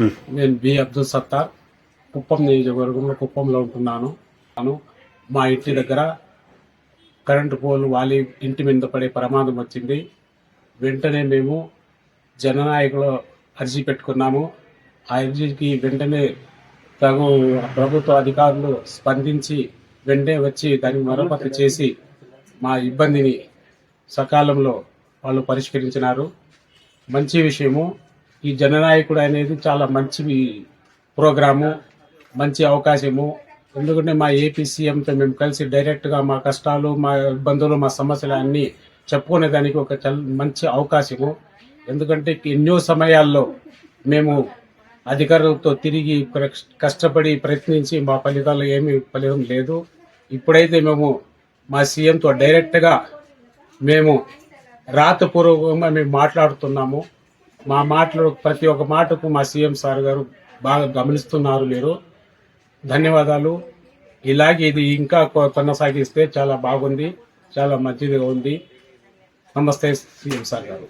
నేను బి అబ్దుల్ సత్తార్. కుప్పం నియోజకవర్గంలో కుప్పంలో ఉంటున్నాను. నేను మా ఇంటి దగ్గర కరెంటు పోల్ వాలి ఇంటి మీద పడే ప్రమాదం వచ్చింది. వెంటనే మేము జననాయకులు అర్జీ పెట్టుకున్నాము. ఆ అర్జీకి వెంటనే తగు ప్రభుత్వ అధికారులు స్పందించి వెంటనే వచ్చి దానికి మరమ్మతు చేసి మా ఇబ్బందిని సకాలంలో వాళ్ళు పరిష్కరించినారు. మంచి విషయము. ఈ జననాయకుడు అనేది చాలా మంచి ప్రోగ్రాము మంచి అవకాశము. ఎందుకంటే మా ఏపీ సీఎంతో మేము కలిసి డైరెక్ట్గా మా కష్టాలు మా ఇబ్బందులు మా సమస్యలు అన్నీ చెప్పుకునే దానికి ఒక చల్- మంచి అవకాశము. ఎందుకంటే ఎన్నో సమయాల్లో మేము అధికారులతో తిరిగి కష్టపడి ప్రయత్నించి మా ఫలితాలు ఏమీ ఫలితం లేదు. ఇప్పుడైతే మేము మా సీఎంతో డైరెక్ట్గా మేము రాతపూర్వకంగా మేము మాట్లాడుతున్నాము. మా మాటలు ప్రతి ఒక్క మాటకు మా సీఎం సార్ గారు బాగా గమనిస్తున్నారు మీరు. ధన్యవాదాలు. ఇలాగే ఇది ఇంకా కొ- కొనసాగిస్తే చాలా బాగుంది చాలా మంచిదిగా ఉంది. నమస్తే సీఎం సార్ గారు.